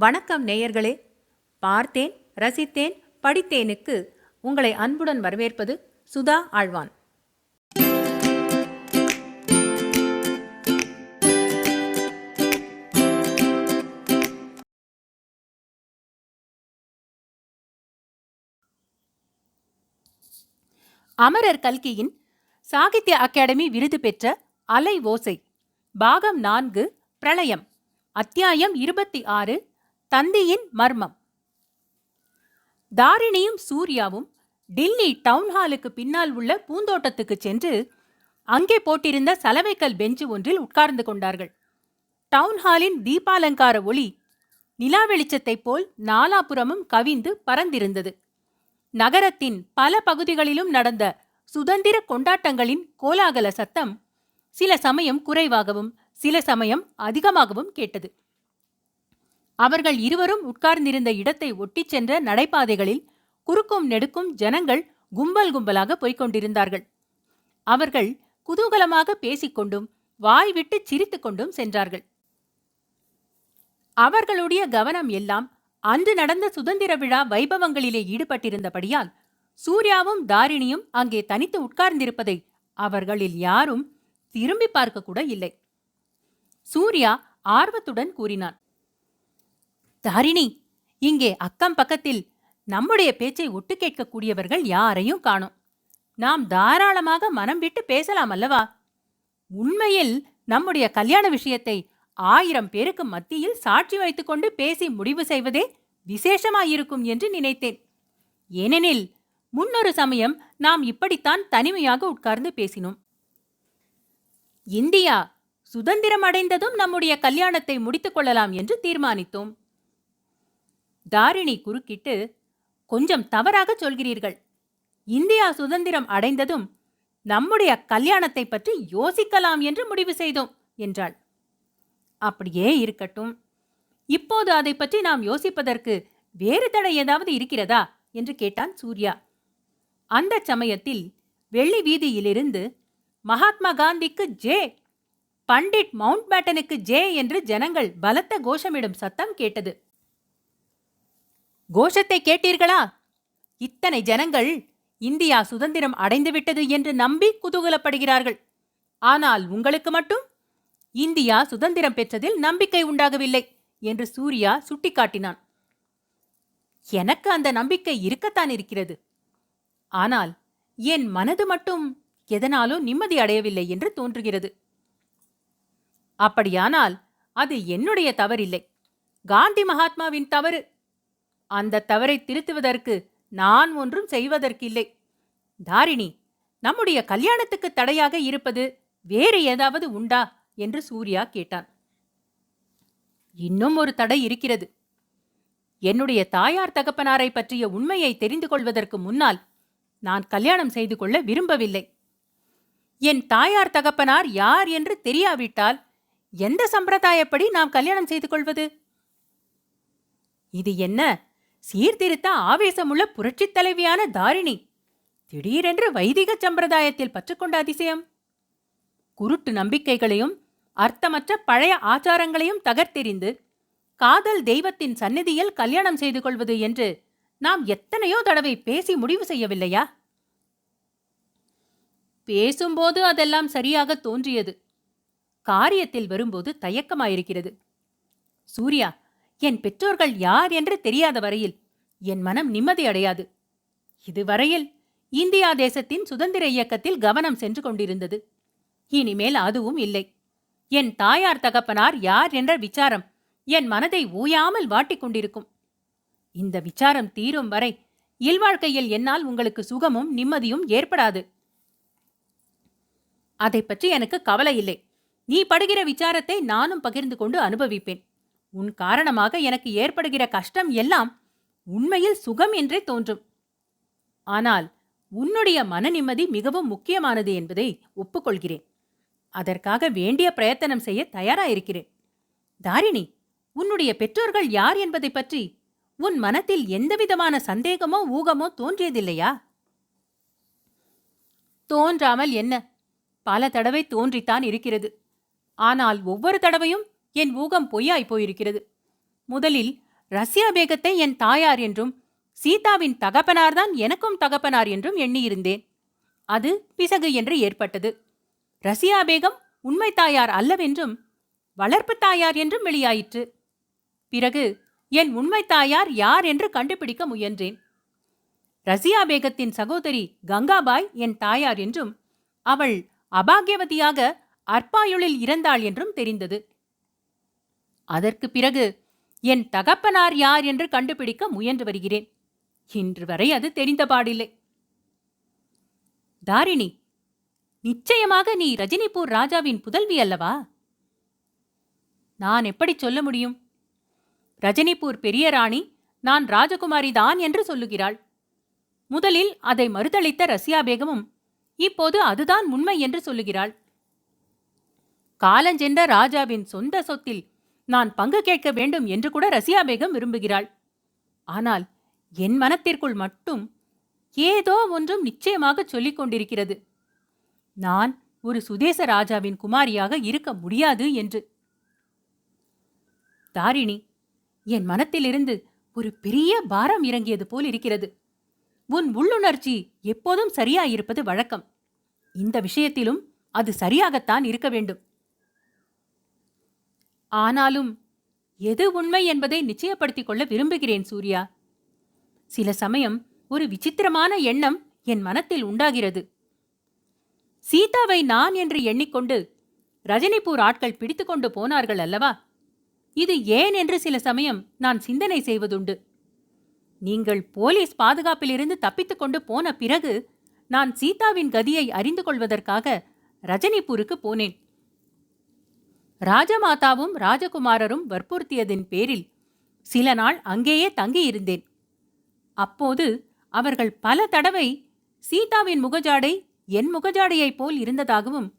வணக்கம் நேயர்களே. பார்த்தேன் ரசித்தேன் படித்தேனுக்கு உங்களை அன்புடன் வரவேற்பது சுதா ஆழ்வான். அமரர் கல்கியின் சாகித்ய அகாடமி விருது பெற்ற அலை ஓசை பாகம் நான்கு பிரளயம் அத்தியாயம் இருபத்தி ஆறு தந்தியின் மர்மம். தாரிணியும் சூர்யாவும் டில்லி டவுன்ஹாலுக்கு பின்னால் உள்ள பூந்தோட்டத்துக்கு சென்று அங்கே போட்டிருந்த சலவைக்கல் பெஞ்சு ஒன்றில் உட்கார்ந்து கொண்டார்கள். டவுன்ஹாலின் தீபாலங்கார ஒளி நிலா வெளிச்சத்தைப் போல் நாலாபுறமும் கவிந்து பறந்திருந்தது. நகரத்தின் பல பகுதிகளிலும் நடந்த சுதந்திர கொண்டாட்டங்களின் கோலாகல சத்தம் சில சமயம் குறைவாகவும் சில சமயம் அதிகமாகவும் கேட்டது. அவர்கள் இருவரும் உட்கார்ந்திருந்த இடத்தை ஒட்டிச் சென்ற நடைபாதைகளில் குறுக்கும் நெடுக்கும் ஜனங்கள் கும்பல் கும்பலாக போய்க் கொண்டிருந்தார்கள். அவர்கள் குதூகலமாக பேசிக்கொண்டும் வாய் விட்டு சிரித்துக் கொண்டும் சென்றார்கள். அவர்களுடைய கவனம் எல்லாம் அன்று நடந்த சுதந்திர விழா வைபவங்களிலே ஈடுபட்டிருந்தபடியால் சூர்யாவும் தாரிணியும் அங்கே தனித்து உட்கார்ந்திருப்பதை அவர்களில் யாரும் திரும்பி பார்க்க கூட இல்லை. சூர்யா ஆர்வத்துடன் கூறினான். தாரிணி இங்கே அக்கம் பக்கத்தில் நம்முடைய பேச்சை ஒட்டு கேட்கக்கூடியவர்கள் யாரையும் காணோம். நாம் தாராளமாக மனம் விட்டு பேசலாம் அல்லவா? உண்மையில் நம்முடைய கல்யாண விஷயத்தை ஆயிரம் பேருக்கு மத்தியில் சாட்சி வைத்துக்கொண்டு பேசி முடிவு செய்வதே விசேஷமாயிருக்கும் என்று நினைத்தேன். ஏனெனில் முன்னொரு சமயம் நாம் இப்படித்தான் தனிமையாக உட்கார்ந்து பேசினோம். இந்தியா சுதந்திரம் அடைந்ததும் நம்முடைய கல்யாணத்தை முடித்துக் கொள்ளலாம் என்று தீர்மானித்தோம். தாரிணி குறுக்கிட்டு கொஞ்சம் தவறாக சொல்கிறீர்கள். இந்தியா சுதந்திரம் அடைந்ததும் நம்முடைய கல்யாணத்தை பற்றி யோசிக்கலாம் என்று முடிவு செய்தோம் என்றாள். அப்படியே இருக்கட்டும். இப்போது அதை பற்றி நாம் யோசிப்பதற்கு வேறு தடை ஏதாவது இருக்கிறதா? என்று கேட்டான் சூர்யா. அந்த சமயத்தில் வெள்ளி வீதியிலிருந்து மகாத்மா காந்திக்கு ஜே! பண்டிட் மவுண்ட் பேட்டனுக்கு ஜே! என்று ஜனங்கள் பலத்த கோஷமிடும் சத்தம் கேட்டது. கோஷத்தை கேட்டீர்களா? இத்தனை ஜனங்கள் இந்தியா சுதந்திரம் அடைந்துவிட்டது என்று நம்பி குதூகலப்படுகிறார்கள். ஆனால் உங்களுக்கு மட்டும்? இந்தியா சுதந்திரம் பெற்றதில் நம்பிக்கை உண்டாகவில்லை என்று சூர்யா சுட்டிக்காட்டினான். எனக்கு அந்த நம்பிக்கை இருக்கத்தான் இருக்கிறது. ஆனால் என் மனது மட்டும் எதனாலோ நிம்மதி அடையவில்லை என்று தோன்றுகிறது. அப்படியானால் அது என்னுடைய தவறில்லை. காந்தி மகாத்மாவின் தவறு அந்த தவறை திருத்துவதற்கு நான் ஒன்றும் செய்வதற்கில்லை. தாரிணி நம்முடைய கல்யாணத்துக்கு தடையாக இருப்பது வேறு ஏதாவது உண்டா? என்று சூர்யா கேட்டான். இன்னும் ஒரு தடை இருக்கிறது. என்னுடைய தாயார் தகப்பனாரை பற்றிய உண்மையை தெரிந்து கொள்வதற்கு முன்னால் நான் கல்யாணம் செய்து கொள்ள விரும்பவில்லை. என் தாயார் தகப்பனார் யார் என்று தெரியாவிட்டால் எந்த சம்பிரதாயப்படி நாம் கல்யாணம் செய்து கொள்வது? இது என்ன? சீர்திருத்த ஆவேசமுள்ள புரட்சித் தலைவியான தாரிணி. திடீரென்று வைதிக சம்பிரதாயத்தில் பற்றுக்கொண்ட அதிசயம். குருட்டு நம்பிக்கைகளையும் அர்த்தமற்ற பழைய ஆச்சாரங்களையும் தகர்த்தெறிந்து காதல் தெய்வத்தின் சந்நிதியில் கல்யாணம் செய்து கொள்வது என்று நாம் எத்தனையோ தடவை பேசி முடிவு செய்யவில்லையா? பேசும்போது அதெல்லாம் சரியாக தோன்றியது. காரியத்தில் வரும்போது தயக்கமாயிருக்கிறது. சூர்யா என் பெற்றோர்கள் யார் என்று தெரியாத வரையில் என் மனம் நிம்மதி அடையாது. இதுவரையில் இந்தியா தேசத்தின் சுதந்திர இயக்கத்தில் கவனம் சென்று கொண்டிருந்தது. இனிமேல் அதுவும் இல்லை. என் தாயார் தகப்பனார் யார் என்ற விசாரம் என் மனதை ஊயாமல் வாட்டிக் கொண்டிருக்கும். இந்த விசாரம் தீரும் வரை இல்வாழ்க்கையில் என்னால் உங்களுக்கு சுகமும் நிம்மதியும் ஏற்படாது. அதை பற்றி எனக்கு கவலை இல்லை. நீ படுகிற விசாரத்தை நானும் பகிர்ந்து கொண்டு அனுபவிப்பேன். உன் காரணமாக எனக்கு ஏற்படுகிற கஷ்டம் எல்லாம் உண்மையில் சுகம் என்றே தோன்றும். ஆனால் உன்னுடைய மன நிம்மதி மிகவும் முக்கியமானது என்பதை ஒப்புக்கொள்கிறேன். அதற்காக வேண்டிய பிரயத்தனம் செய்ய தயாராயிருக்கிறேன். தாரிணி உன்னுடைய பெற்றோர்கள் யார் என்பதை பற்றி உன் மனத்தில் எந்தவிதமான சந்தேகமோ ஊகமோ தோன்றியதில்லையா? தோன்றாமல் என்ன? பல தடவை தோன்றித்தான் இருக்கிறது. ஆனால் ஒவ்வொரு தடவையும் என் ஊகம் பொய்யாய் போயிருக்கிறது. முதலில் ரஷ்யா பேகத்தை என் தாயார் என்றும் சீதாவின் தகப்பனார்தான் எனக்கும் தகப்பனார் என்றும் எண்ணியிருந்தேன். அது பிசகு என்று ஏற்பட்டது. ரசியா பேகம் உண்மை தாயார் அல்லவென்றும் வளர்ப்பு தாயார் என்றும் வெளியாயிற்று. பிறகு என் உண்மை தாயார் யார் என்று கண்டுபிடிக்க முயன்றேன். ரசியா பேகத்தின் சகோதரி கங்காபாய் என் தாயார் என்றும் அவள் அபாகியவதியாக அற்பாயுளில் இறந்தாள் என்றும் தெரிந்தது. அதற்கு பிறகு என் தகப்பனார் யார் என்று கண்டுபிடிக்க முயன்று வருகிறேன். இன்று வரை அது தெரிந்த பாடில்லை. தாரிணி நிச்சயமாக நீ ரஜினிபூர் ராஜாவின் புதல்வி அல்லவா? நான் எப்படி சொல்ல முடியும்? ரஜினிபூர் பெரிய ராணி நான் ராஜகுமாரி தான் என்று சொல்லுகிறாள். முதலில் அதை மறுதளித்த ரஷ்யா பேகமும் இப்போது அதுதான் உண்மை என்று சொல்லுகிறாள். காலஞ்சென்ற ராஜாவின் சொந்த சொத்தில் நான் பங்கு கேட்க வேண்டும் என்று கூட ரசியா பேகம் விரும்புகிறாள். ஆனால் என் மனத்திற்குள் மட்டும் ஏதோ ஒன்றும் நிச்சயமாக சொல்லிக் கொண்டிருக்கிறது. நான் ஒரு சுதேச ராஜாவின் குமாரியாக இருக்க முடியாது என்று. தாரிணி என் மனத்திலிருந்து ஒரு பெரிய பாரம் இறங்கியது போல் இருக்கிறது. உன் உள்ளுணர்ச்சி எப்போதும் சரியாயிருப்பது வழக்கம். இந்த விஷயத்திலும் அது சரியாகத்தான் இருக்க வேண்டும். ஆனாலும் எது உண்மை என்பதை நிச்சயப்படுத்திக் கொள்ள விரும்புகிறேன் சூர்யா. சில சமயம் ஒரு விசித்திரமான எண்ணம் என் மனத்தில் உண்டாகிறது. சீதாவை நான் என்று எண்ணிக்கொண்டு ரஜினிபூர் ஆட்கள் பிடித்துக்கொண்டு போனார்கள் அல்லவா? இது ஏன் என்று சில சமயம் நான் சிந்தனை செய்வதுண்டு. நீங்கள் போலீஸ் பாதுகாப்பிலிருந்து தப்பித்துக் கொண்டு போன பிறகு நான் சீதாவின் கதியை அறிந்து கொள்வதற்காக ரஜினிபூருக்கு போனேன். ராஜமாதாவும் ராஜகுமாரரும் வற்புறுத்தியதின் பேரில் சில நாள் அங்கேயே தங்கியிருந்தேன். அப்போது அவர்கள் பல தடவை சீதாவின் முகஜாடை என் முகஜாடையைப் போல் இருந்ததாகவும்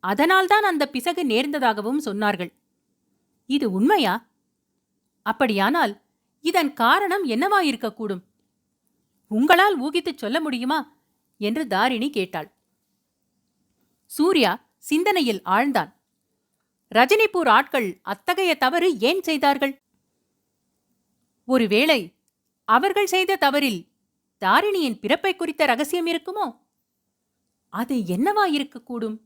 அதனால்தான் அந்த பிசகு நேர்ந்ததாகவும் சொன்னார்கள். இது உண்மையா? அப்படியானால் இதன் காரணம் என்னவாயிருக்கக்கூடும்? உங்களால் ஊகித்துச் சொல்ல முடியுமா? என்று தாரிணி கேட்டாள். சூர்யா சிந்தனையில் ஆழ்ந்தான். ரஜினிபூர் ஆட்கள் அத்தகைய தவறு ஏன் செய்தார்கள்? ஒருவேளை அவர்கள் செய்த தவறில் தாரிணியின் பிறப்பை குறித்த ரகசியம் இருக்குமோ? அது என்னவா இருக்கக்கூடும்?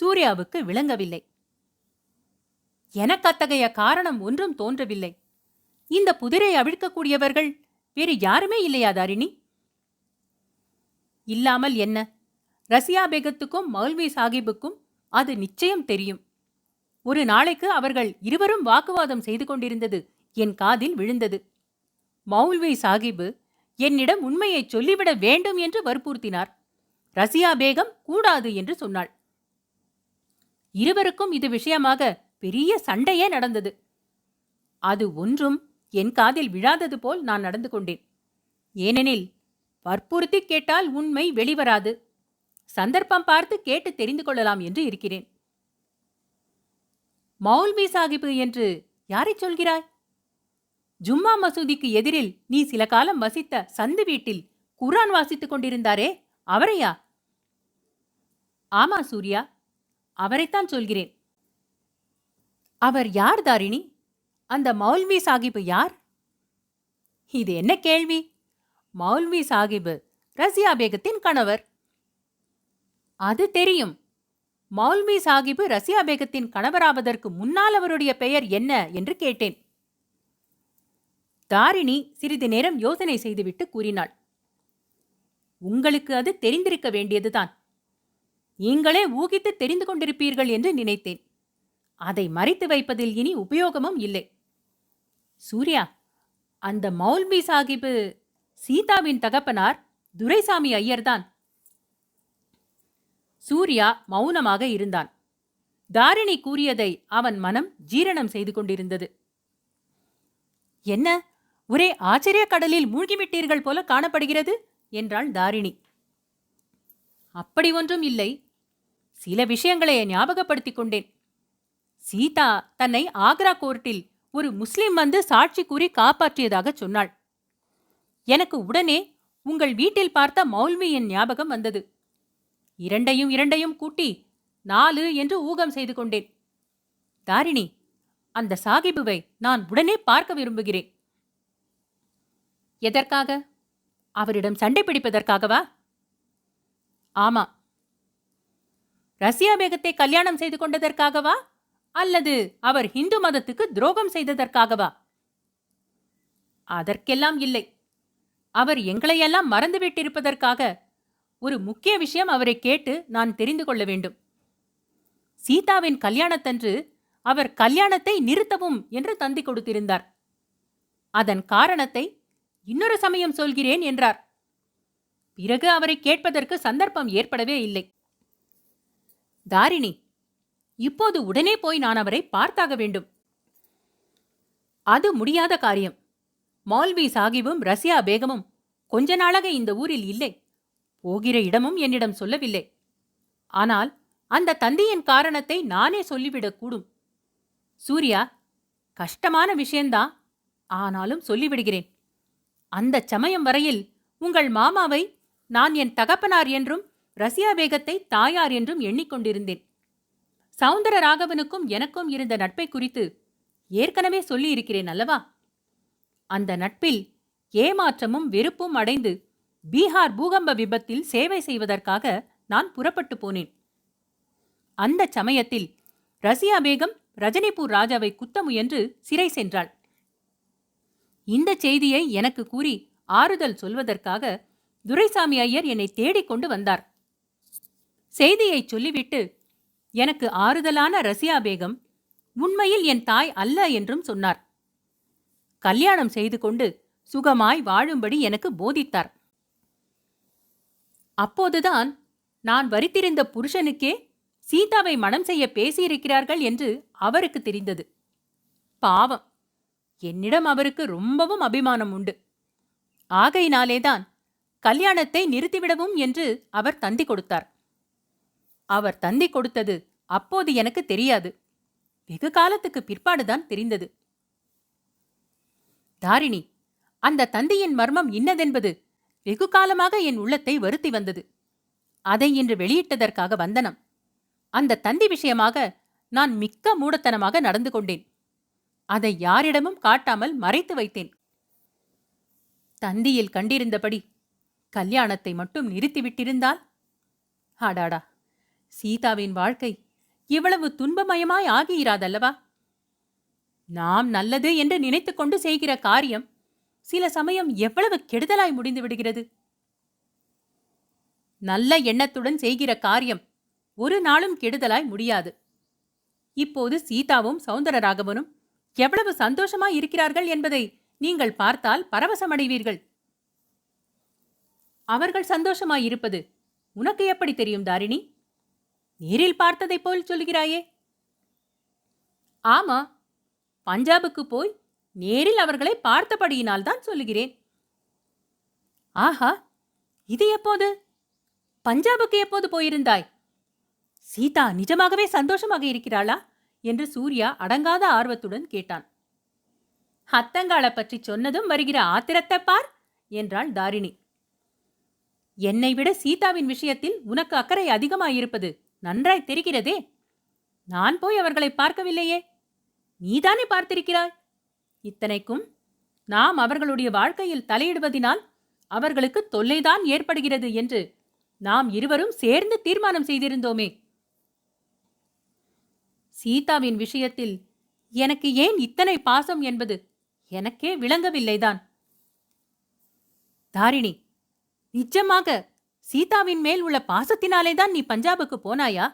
சூர்யாவுக்கு விளங்கவில்லை. எனக்கு அத்தகைய காரணம் ஒன்றும் தோன்றவில்லை. இந்த புதிரை அவிழ்க்கக்கூடியவர்கள் வேறு யாருமே இல்லையா தாரிணி? இல்லாமல் என்ன? ரசியா பேகத்துக்கும் மௌல்வி சாஹிபுக்கும் அது நிச்சயம் தெரியும். ஒரு நாளைக்கு அவர்கள் இருவரும் வாக்குவாதம் செய்து கொண்டிருந்தது. என் காதில் விழுந்தது. மௌல்வி சாஹிபு என்னிடம் உண்மையை சொல்லிவிட வேண்டும் என்று வற்புறுத்தினார். ரசியா பேகம் கூடாது என்று சொன்னாள். இருவருக்கும் இது விஷயமாக பெரிய சண்டையே நடந்தது. அது ஒன்றும் என் காதில் விழாதது போல் நான் நடந்து கொண்டேன். ஏனெனில் வற்புறுத்தி கேட்டால் உண்மை வெளிவராது. சந்தர்ப்பம் பார்த்து கேட்டு தெரிந்து கொள்ளலாம் என்று இருக்கிறேன். மௌல்வி சாகிபு என்று யாரைச் சொல்கிறாய்? ஜும்மா மசூதிக்கு எதிரில் நீ சில காலம் வசித்த சந்து வீட்டில் குரான் வாசித்துக் கொண்டிருந்தாரே அவரையா? ஆமா சூர்யா அவரைத்தான் சொல்கிறேன். அவர் யார் தாரிணி? அந்த மௌல்வி சாகிபு யார்? இது என்ன கேள்வி? மௌல்வி சாகிபு ரசியா பேகத்தின் கணவர். அது தெரியும். மௌல்வி சாஹிபு ரசியா பேகத்தின் கணவராவதற்கு முன்னால் அவருடைய பெயர் என்ன என்று கேட்டேன். தாரிணி சிறிது நேரம் யோசனை செய்துவிட்டு கூறினாள். உங்களுக்கு அது தெரிந்திருக்க வேண்டியதுதான். நீங்களே ஊகித்து தெரிந்து கொண்டிருப்பீர்கள் என்று நினைத்தேன். அதை மறைத்து வைப்பதில் இனி உபயோகமும் இல்லை. சூர்யா அந்த மௌல்வி சாஹிபு சீதாவின் தகப்பனார் துரைசாமி ஐயர்தான். சூர்யா மௌனமாக இருந்தான். தாரிணி கூறியதை அவன் மனம் ஜீரணம் செய்து கொண்டிருந்தது. என்ன? ஒரே ஆச்சரிய கடலில் மூழ்கிவிட்டீர்கள் போல காணப்படுகிறது? என்றாள் தாரிணி. அப்படி ஒன்றும் இல்லை. சில விஷயங்களை ஞாபகப்படுத்திக் கொண்டேன். சீதா தன்னை ஆக்ரா கோர்ட்டில் ஒரு முஸ்லிம் வந்து சாட்சி கூறி காப்பாற்றியதாக சொன்னாள். எனக்கு உடனே உங்கள் வீட்டில் பார்த்த மௌல்வியின் ஞாபகம் வந்தது. இரண்டையும் இரண்டையும் கூட்டி நாலு என்று ஊகம் செய்து கொண்டேன். தாரிணி அந்த சாகிபுவை நான் உடனே பார்க்க விரும்புகிறேன். எதற்காக? அவரிடம் சண்டை பிடிப்பதற்காகவா? ஆமா. ரஷ்யா பேகத்தை கல்யாணம் செய்து கொண்டதற்காகவா? அல்லது அவர் இந்து மதத்துக்கு துரோகம் செய்ததற்காகவா? அதற்கெல்லாம் இல்லை. அவர் எங்களையெல்லாம் மறந்துவிட்டிருப்பதற்காக ஒரு முக்கிய விஷயம் அவரை கேட்டு நான் தெரிந்து கொள்ள வேண்டும். சீதாவின் கல்யாணத்தன்று அவர் கல்யாணத்தை நிறுத்தவும் என்று தந்தி கொடுத்திருந்தார். அதன் காரணத்தை இன்னொரு சமயம் சொல்கிறேன் என்றார். பிறகு அவரை கேட்பதற்கு சந்தர்ப்பம் ஏற்படவே இல்லை. தாரிணி இப்போது உடனே போய் நான் அவரை பார்த்தாக வேண்டும். அது முடியாத காரியம். மௌல்வி சாகிபும் ரஷ்யா பேகமும் கொஞ்ச நாளாக இந்த ஊரில் இல்லை. போகிற இடமும் என்னிடம் சொல்லவில்லை. ஆனால் அந்த தந்தையின் காரணத்தை நானே சொல்லிவிடக்கூடும் சூர்யா கஷ்டமான விஷயந்தான். ஆனாலும் சொல்லிவிடுகிறேன். அந்தச் சமயம் வரையில் உங்கள் மாமாவை நான் என் தகப்பனார் என்றும் ரஷ்யா வேகத்தை தாயார் என்றும் எண்ணிக்கொண்டிருந்தேன். சவுந்தர ராகவனுக்கும் எனக்கும் இருந்த நட்பை குறித்து ஏற்கனவே சொல்லியிருக்கிறேன் அல்லவா? அந்த நட்பில் ஏமாற்றமும் வெறுப்பும் அடைந்து பீகார் பூகம்ப விபத்தில் சேவை செய்வதற்காக நான் புறப்பட்டு போனேன். அந்த சமயத்தில் ரசியா பேகம் ரஜினிபூர் ராஜாவை குத்த முயன்று சிறை சென்றாள். இந்த செய்தியை எனக்கு கூறி ஆறுதல் சொல்வதற்காக துரைசாமி ஐயர் என்னை தேடிக் கொண்டு வந்தார். செய்தியை சொல்லிவிட்டு எனக்கு ஆறுதலான ரசியா பேகம் உண்மையில் என் தாய் அல்ல என்றும் சொன்னார். கல்யாணம் செய்து கொண்டு சுகமாய் வாழும்படி எனக்கு போதித்தார். அப்போதுதான் நான் வரித்திருந்த புருஷனுக்கே சீதாவை மனம் செய்ய பேசியிருக்கிறார்கள் என்று அவருக்கு தெரிந்தது. பாவம். என்னிடம் அவருக்கு ரொம்பவும் அபிமானம் உண்டு. ஆகையினாலேதான் கல்யாணத்தை நிறுத்திவிடவும் என்று அவர் தந்தி கொடுத்தார். அவர் தந்தி கொடுத்தது அப்போது எனக்கு தெரியாது. வெகு காலத்துக்கு பிற்பாடுதான் தெரிந்தது. தாரிணி அந்த தந்தியின் மர்மம் இன்னதென்பது வெகு காலமாக என் உள்ளத்தை வருத்தி வந்தது. அதை இன்று வெளியிட்டதற்காக வந்தனம். அந்த தந்தி விஷயமாக நான் மிக்க மூடத்தனமாக நடந்து கொண்டேன். அதை யாரிடமும் காட்டாமல் மறைத்து வைத்தேன். தந்தியில் கண்டிருந்தபடி கல்யாணத்தை மட்டும் நிறுத்திவிட்டிருந்தால் ஆடாடா சீதாவின் வாழ்க்கை இவ்வளவு துன்பமயமாய் ஆகியிராதல்லவா? நாம் நல்லது என்று நினைத்துக்கொண்டு செய்கிற காரியம் சில சமயம் எவ்வளவு கெடுதலாய் முடிந்து விடுகிறது? நல்ல எண்ணத்துடன் செய்கிற காரியம் ஒரு நாளும் கெடுதலாய் முடியாது. இப்போது சீதாவும் சௌந்தரராகவனும் எவ்வளவு சந்தோஷமாய் இருக்கிறார்கள் என்பதை நீங்கள் பார்த்தால் பரவசமடைவீர்கள். அவர்கள் சந்தோஷமாய் இருப்பது உனக்கு எப்படி தெரியும் தாரிணி? நேரில் பார்த்ததைப் போல் சொல்கிறாயே. ஆமா பஞ்சாபுக்கு போய் நேரில் அவர்களை பார்த்தபடியினால் தான் சொல்லுகிறேன். ஆஹா இது எப்போது? பஞ்சாபுக்கு எப்போது போயிருந்தாய்? சீதா நிஜமாகவே சந்தோஷமாக இருக்கிறாளா? என்று சூர்யா அடங்காத ஆர்வத்துடன் கேட்டான். அத்தங்காளை பற்றி சொன்னதும் வருகிற ஆத்திரத்தை பார் என்றாள் தாரிணி. என்னை விட சீதாவின் விஷயத்தில் உனக்கு அக்கறை அதிகமாயிருப்பது நன்றாய் தெரிகிறதே. நான் போய் அவர்களை பார்க்கவில்லையே. நீதானே பார்த்திருக்கிறாய்? இத்தனைக்கும் நாம் அவர்களுடைய வாழ்க்கையில் தலையிடுவதினால் அவர்களுக்கு தொல்லைதான் ஏற்படுகிறது என்று நாம் இருவரும் சேர்ந்து தீர்மானம் செய்திருந்தோமே. சீதாவின் விஷயத்தில் எனக்கு ஏன் இத்தனை பாசம் என்பது எனக்கே விளங்கவில்லைதான். தாரிணி நிச்சயமாக சீதாவின் மேல் உள்ள பாசத்தினாலே தான் நீ பஞ்சாபுக்கு போனாயா?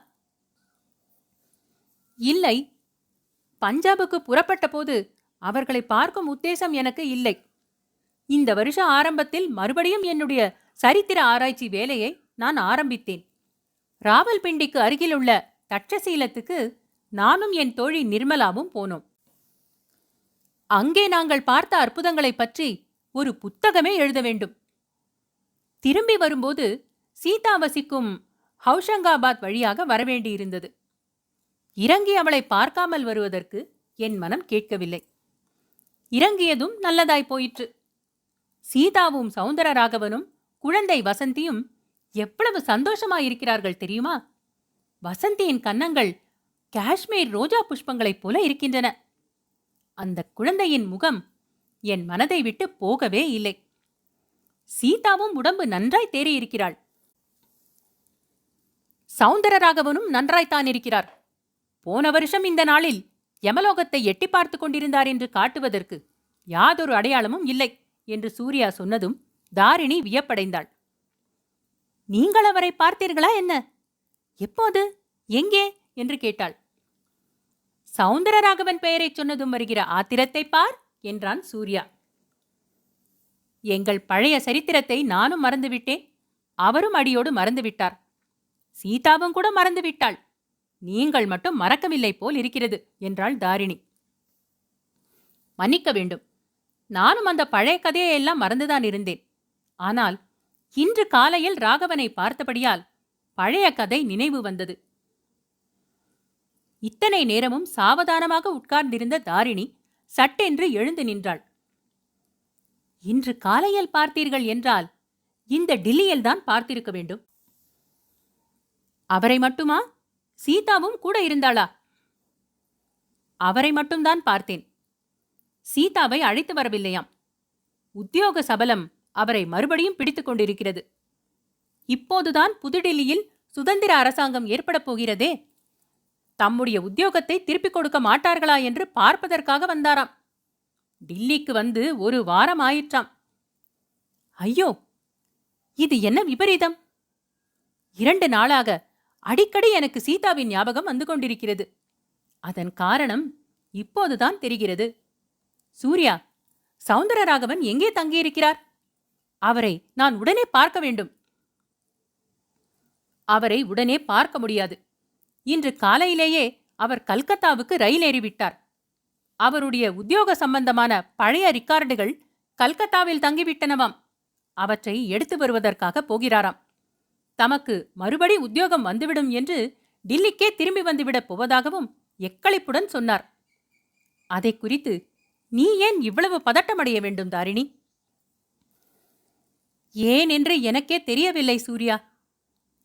இல்லை பஞ்சாபுக்கு புறப்பட்ட போது அவர்களை பார்க்கும் உத்தேசம் எனக்கு இல்லை. இந்த வருஷ ஆரம்பத்தில் மறுபடியும் என்னுடைய சரித்திர ஆராய்ச்சி வேலையை நான் ஆரம்பித்தேன். ராவல்பிண்டிக்கு அருகிலுள்ள தட்சசீலத்துக்கு நானும் என் தோழி நிர்மலாவும் போனோம். அங்கே நாங்கள் பார்த்த அற்புதங்களைப் பற்றி ஒரு புத்தகமே எழுத வேண்டும். திரும்பி வரும்போது சீதா வசிக்கும் ஹவுஷங்காபாத் வழியாக வரவேண்டியிருந்தது. இறங்கி அவளை பார்க்காமல் வருவதற்கு என் மனம் கேட்கவில்லை. இறங்கியதும் நல்லதாய் போயிற்று. சீதாவும் சௌந்தரராகவனும் குழந்தை வசந்தியும் எவ்வளவு சந்தோஷமாயிருக்கிறார்கள் தெரியுமா? வசந்தியின் கன்னங்கள் காஷ்மீர் ரோஜா புஷ்பங்களைப் போல இருக்கின்றன. அந்த குழந்தையின் முகம் என் மனதை விட்டு போகவே இல்லை. சீதாவும் உடம்பு நன்றாய் தேறியிருக்கிறாள். சௌந்தரராகவனும் நன்றாய்த்தான் இருக்கிறார் போன வருஷம் இந்த நாளில் யமலோகத்தை எட்டி பார்த்து கொண்டிருந்தார் என்று காட்டுவதற்கு யாதொரு அடையாளமும் இல்லை என்று சூர்யா சொன்னதும் தாரிணி வியப்படைந்தாள். நீங்கள் அவரை பார்த்தீர்களா என்ன? எப்போது? எங்கே? என்று கேட்டாள். சவுந்தரராகவன் பெயரைச் சொன்னதும் வருகிற ஆத்திரத்தை பார் என்றான் சூர்யா. எங்கள் பழைய சரித்திரத்தை நானும் மறந்துவிட்டேன். அவரும் அடியோடு மறந்துவிட்டார். சீதாவும் கூட மறந்துவிட்டாள். நீங்கள் மட்டும் மறக்கவில்லை போல் இருக்கிறது என்றாள் தாரிணி. மன்னிக்க வேண்டும். நானும் அந்த பழைய கதையையெல்லாம் மறந்துதான் இருந்தேன். ஆனால் இன்று காலையில் ராகவனை பார்த்தபடியால் பழைய கதை நினைவு வந்தது. இத்தனை நேரமும் சாவதானமாக உட்கார்ந்திருந்த தாரிணி சட்டென்று எழுந்து நின்றாள். இன்று காலையில் பார்த்தீர்கள் என்றால் இந்த டில்லியில்தான் பார்த்திருக்க வேண்டும். அவரை மட்டுமா? சீதாவும் கூட இருந்தாளா? அவரை மட்டும்தான் பார்த்தேன். சீதாவை அழைத்து வரவில்லையாம். உத்தியோக சபலம் அவரை மறுபடியும் பிடித்துக் கொண்டிருக்கிறது. இப்போதுதான் புதுடில்லியில் சுதந்திர அரசாங்கம் ஏற்படப் போகிறதே. தம்முடைய உத்தியோகத்தை திருப்பிக் கொடுக்க மாட்டார்களா என்று பார்ப்பதற்காக வந்தாராம். டில்லிக்கு வந்து ஒரு வாரம் ஆயிற்றாம். ஐயோ! இது என்ன விபரீதம்? இரண்டு நாளாக அடிக்கடி எனக்கு சீதாவின் ஞாபகம் வந்து கொண்டிருக்கிறது. அதன் காரணம் இப்போதுதான் தெரிகிறது. சூர்யா சௌந்தரராகவன் எங்கே தங்கியிருக்கிறார்? அவரை நான் உடனே பார்க்க வேண்டும். அவரை உடனே பார்க்க முடியாது. இன்று காலையிலேயே அவர் கல்கத்தாவுக்கு ரயில் ஏறிவிட்டார். அவருடைய உத்தியோக சம்பந்தமான பழைய ரிக்கார்டுகள் கல்கத்தாவில் தங்கிவிட்டனவாம். அவற்றை எடுத்து வருவதற்காக போகிறாராம். தமக்கு மறுபடி உத்தியோகம் வந்துவிடும் என்று டில்லிக்கே திரும்பி வந்துவிடப் போவதாகவும் எக்களிப்புடன் சொன்னார். அதை குறித்து நீ ஏன் இவ்வளவு பதட்டமடைய வேண்டும் தாரிணி? ஏன் என்று எனக்கே தெரியவில்லை சூர்யா.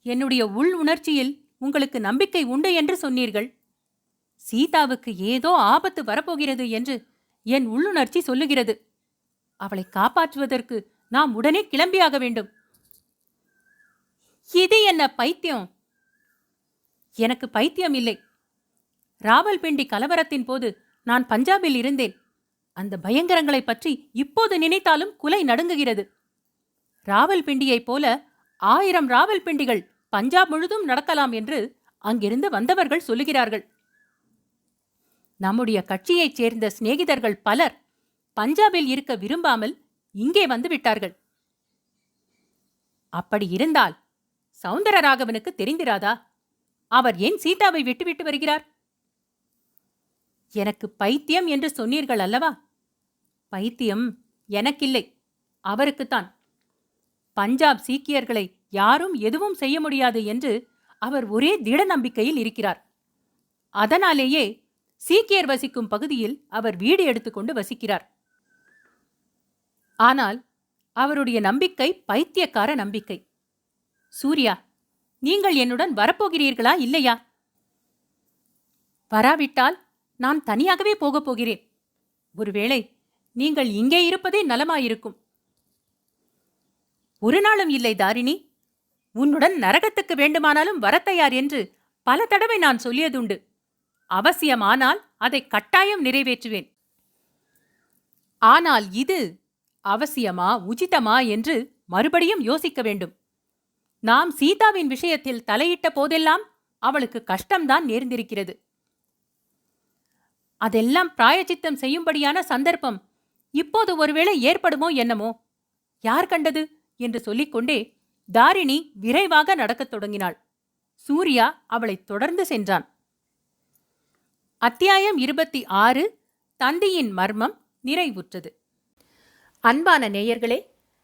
என்னுடைய உள் உணர்ச்சியில் உங்களுக்கு நம்பிக்கை உண்டு என்று சொன்னீர்கள். சீதாவுக்கு ஏதோ ஆபத்து வரப்போகிறது என்று என் உள்ளுணர்ச்சி சொல்லுகிறது. அவளை காப்பாற்றுவதற்கு நாம் உடனே கிளம்பியாக வேண்டும். இது என்ன பைத்தியம்? எனக்கு பைத்தியம் இல்லை. ராவல்பிண்டி கலவரத்தின் போது நான் பஞ்சாபில் இருந்தேன். அந்த பயங்கரங்களைப் பற்றி இப்போது நினைத்தாலும் குலை நடுங்குகிறது. ராவல்பிண்டியைப் போல ஆயிரம் ராவல்பிண்டிகள் பஞ்சாப் முழுதும் நடக்கலாம் என்று அங்கிருந்து வந்தவர்கள் சொல்லுகிறார்கள். நம்முடைய கட்சியைச் சேர்ந்த சிநேகிதர்கள் பலர் பஞ்சாபில் இருக்க விரும்பாமல் இங்கே வந்து விட்டார்கள். அப்படி இருந்தால் சவுந்தரராகவனுக்கு தெரிந்திராதா? அவர் ஏன் சீதாவை விட்டுவிட்டு வருகிறார்? எனக்கு பைத்தியம் என்று சொன்னீர்கள் அல்லவா? பைத்தியம் எனக்கில்லை அவருக்குத்தான். பஞ்சாப் சீக்கியர்களை யாரும் எதுவும் செய்ய முடியாது என்று அவர் ஒரே திட நம்பிக்கையில் இருக்கிறார். அதனாலேயே சீக்கியர் வசிக்கும் பகுதியில் அவர் வீடு எடுத்துக்கொண்டு வசிக்கிறார். ஆனால் அவருடைய நம்பிக்கை பைத்தியக்கார நம்பிக்கை. சூர்யா நீங்கள் என்னுடன் வரப்போகிறீர்களா இல்லையா? வராவிட்டால் நான் தனியாகவே போகப் போகிறேன். ஒருவேளை நீங்கள் இங்கே இருப்பதே நலமாயிருக்கும். ஒரு நாளும் இல்லை தாரிணி. உன்னுடன் நரகத்துக்கு வேண்டுமானாலும் வரத்தயார் என்று பல தடவை நான் சொல்லியதுண்டு. அவசியமானால் அதை கட்டாயம் நிறைவேற்றுவேன். ஆனால் இது அவசியமா உச்சிதமா என்று மறுபடியும் யோசிக்க வேண்டும். நாம் சீதாவின் விஷயத்தில் தலையிட்ட போதெல்லாம் அவளுக்கு கஷ்டம்தான் நேர்ந்திருக்கிறது. அதெல்லாம் பிராயச்சித்தம் செய்யும்படியான சந்தர்ப்பம் இப்போது ஒருவேளை ஏற்படுமோ என்னமோ? யார் கண்டது? என்று சொல்லிக்கொண்டே தாரிணி விரைவாக நடக்கத் தொடங்கினாள். சூர்யா அவளைத் தொடர்ந்து சென்றான். அத்தியாயம் இருபத்தி ஆறு தந்தியின் மர்மம் நிறைவுற்றது. அன்பான நேயர்களே